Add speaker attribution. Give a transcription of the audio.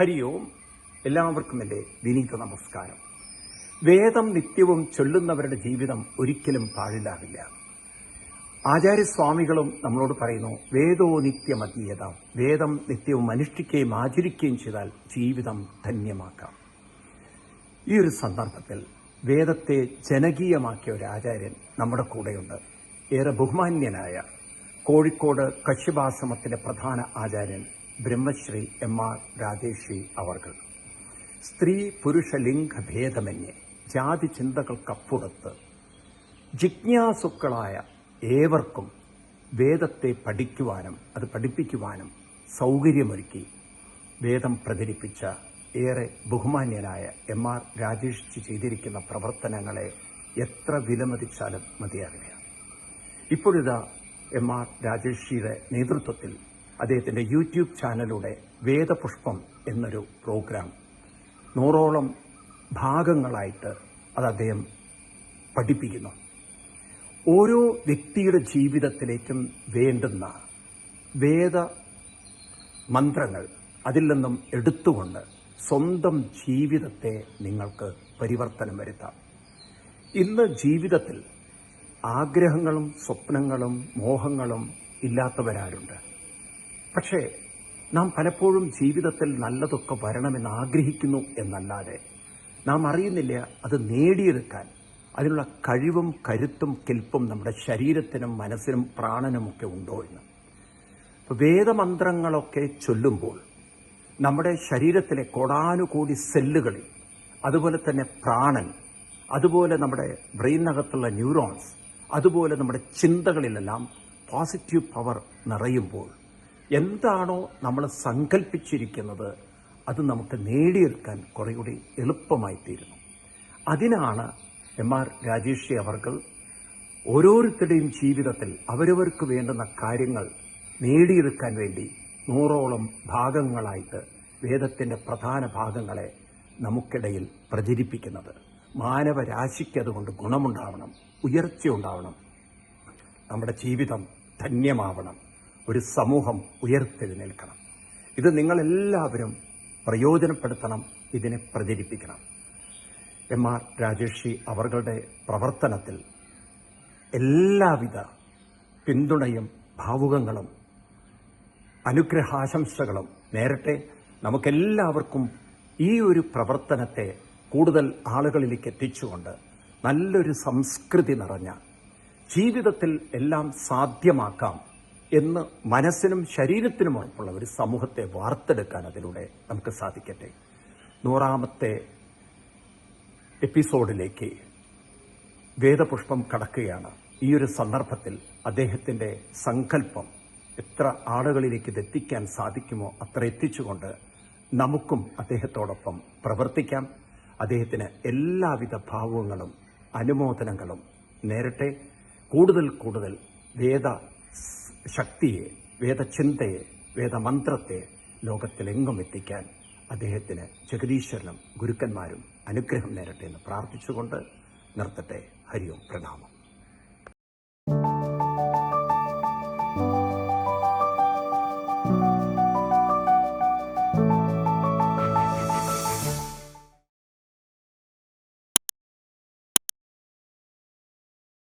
Speaker 1: ഹരി ഓം എല്ലാവർക്കും എന്റെ വിനീത നമസ്കാരം. വേദം നിത്യവും ചൊല്ലുന്നവരുടെ ജീവിതം ഒരിക്കലും പാഴിലാവില്ല. ആചാര്യസ്വാമികളും നമ്മളോട് പറയുന്നു വേദോ നിത്യമതീയത. വേദം നിത്യവും അനുഷ്ഠിക്കുകയും ആചരിക്കുകയും ചെയ്താൽ ജീവിതം ധന്യമാക്കാം. ഈ ഒരു സന്ദർഭത്തിൽ വേദത്തെ ജനകീയമാക്കിയ ഒരു ആചാര്യൻ നമ്മുടെ കൂടെയുണ്ട്. ഏറെ ബഹുമാന്യനായ കോഴിക്കോട് കശ്യപാശ്രമത്തിലെ പ്രധാന ആചാര്യൻ ബ്രഹ്മശ്രീ എം ആർ രാജേഷി അവർകൾ സ്ത്രീ പുരുഷ ലിംഗഭേദമന്യേ ജാതി ചിന്തകൾക്കപ്പുറത്ത് ജിജ്ഞാസുക്കളായ ഏവർക്കും വേദത്തെ പഠിക്കുവാനും അത് പഠിപ്പിക്കുവാനും സൗകര്യമൊരുക്കി വേദം പ്രചരിപ്പിച്ച ഏറെ ബഹുമാന്യനായ എം ആർ രാജേഷ് ചെയ്തിരിക്കുന്ന പ്രവർത്തനങ്ങളെ എത്ര വിലമതിച്ചാലും മതിയാകില്ല. ഇപ്പോഴിതാ എം ആർ രാജേഷിയുടെ നേതൃത്വത്തിൽ അദ്ദേഹത്തിന്റെ യൂട്യൂബ് ചാനലിലൂടെ വേദപുഷ്പം എന്നൊരു പ്രോഗ്രാം. നൂറോളം ഭാഗങ്ങളായിട്ട് അത് അദ്ദേഹം പഠിപ്പിക്കുന്നു. ഓരോ വ്യക്തിയുടെ ജീവിതത്തിലേക്കും വേണ്ടുന്ന വേദ മന്ത്രങ്ങൾ അതിൽ നിന്നും എടുത്തുകൊണ്ട് സ്വന്തം ജീവിതത്തെ നിങ്ങൾക്ക് പരിവർത്തനം വരുത്താം. ഇന്ന് ജീവിതത്തിൽ ആഗ്രഹങ്ങളും സ്വപ്നങ്ങളും മോഹങ്ങളും ഇല്ലാത്തവരാരുണ്ട്. പക്ഷേ നാം പലപ്പോഴും ജീവിതത്തിൽ നല്ലതൊക്കെ വരണമെന്ന് ആഗ്രഹിക്കുന്നു എന്നല്ലാതെ നാം അറിയുന്നില്ല അത് നേടിയെടുക്കാൻ. അതിനുള്ള കഴിവും കരുത്തും കെൽപ്പും നമ്മുടെ ശരീരത്തിനും മനസ്സിനും പ്രാണനുമൊക്കെ ഉണ്ടോ എന്ന്. വേദമന്ത്രങ്ങളൊക്കെ ചൊല്ലുമ്പോൾ നമ്മുടെ ശരീരത്തിലെ കോടാനുകോടി സെല്ലുകളിൽ അതുപോലെ തന്നെ പ്രാണൻ അതുപോലെ നമ്മുടെ ബ്രെയിനകത്തുള്ള ന്യൂറോൺസ് അതുപോലെ നമ്മുടെ ചിന്തകളിലെല്ലാം പോസിറ്റീവ് പവർ നിറയുമ്പോൾ എന്താണോ നമ്മൾ സങ്കല്പിച്ചിരിക്കുന്നത് അത് നമുക്ക് നേടിയെടുക്കാൻ കുറേ കൂടി എളുപ്പമായി തീരുന്നു അതിനാണ് എം ആർ രാജേഷി അവർകൾ ഓരോരുത്തരുടെയും ജീവിതത്തിൽ അവരവർക്ക് വേണ്ടുന്ന കാര്യങ്ങൾ നേടിയെടുക്കാൻ വേണ്ടി നൂറോളം ഭാഗങ്ങളായിട്ട് വേദത്തിന്റെ പ്രധാന ഭാഗങ്ങളെ നമുക്കിടയിൽ പ്രചരിപ്പിക്കുന്നത്. മാനവരാശിക്ക് അതുകൊണ്ട് ഗുണമുണ്ടാവണം ഉയർച്ചയുണ്ടാവണം നമ്മുടെ ജീവിതം ധന്യമാവണം. ഒരു സമൂഹം ഉയർത്തെഴുന്നേൽക്കണം. ഇത് നിങ്ങളെല്ലാവരും പ്രയോജനപ്പെടുത്തണം ഇതിനെ പ്രചരിപ്പിക്കണം. എം ആർ രാജേഷി അവരുടെ പ്രവർത്തനത്തിൽ എല്ലാവിധ പിന്തുണയും ഭാവുകങ്ങളും അനുഗ്രഹാശംസകളും നേരട്ടെ നമുക്കെല്ലാവർക്കും ഈ ഒരു പ്രവർത്തനത്തെ കൂടുതൽ ആളുകളിലേക്ക് എത്തിച്ചുകൊണ്ട് നല്ലൊരു സംസ്കൃതി നിറഞ്ഞ ജീവിതത്തിൽ എല്ലാം സാധ്യമാക്കാം എന്ന് മനസ്സിനും ശരീരത്തിനും ഉറപ്പുള്ള ഒരു സമൂഹത്തെ വാർത്തെടുക്കാൻ അതിലൂടെ നമുക്ക് സാധിക്കട്ടെ. നൂറാമത്തെ എപ്പിസോഡിലേക്ക് വേദപുഷ്പം കടക്കുകയാണ്. ഈ ഒരു സന്ദർഭത്തിൽ അദ്ദേഹത്തിന്റെ സങ്കല്പം എത്ര ആളുകളിലേക്ക് ഇതെത്തിക്കാൻ സാധിക്കുമോ അത്ര എത്തിച്ചുകൊണ്ട് നമുക്കും അദ്ദേഹത്തോടൊപ്പം പ്രവർത്തിക്കാം. അദ്ദേഹത്തിന് എല്ലാവിധ ഭാവങ്ങളും അനുമോദനങ്ങളും നേരട്ടെ. കൂടുതൽ കൂടുതൽ വേദ ശക്തിയെ വേദചിന്തയെ വേദമന്ത്രത്തെ ലോകത്തിലെങ്ങും എത്തിക്കാൻ അദ്ദേഹത്തിന് ജഗദീശ്വരനും ഗുരുക്കന്മാരും അനുഗ്രഹം നേരട്ടെ എന്ന് പ്രാർത്ഥിച്ചുകൊണ്ട് നിർത്തട്ടെ. ഹരിയോം പ്രണാമം.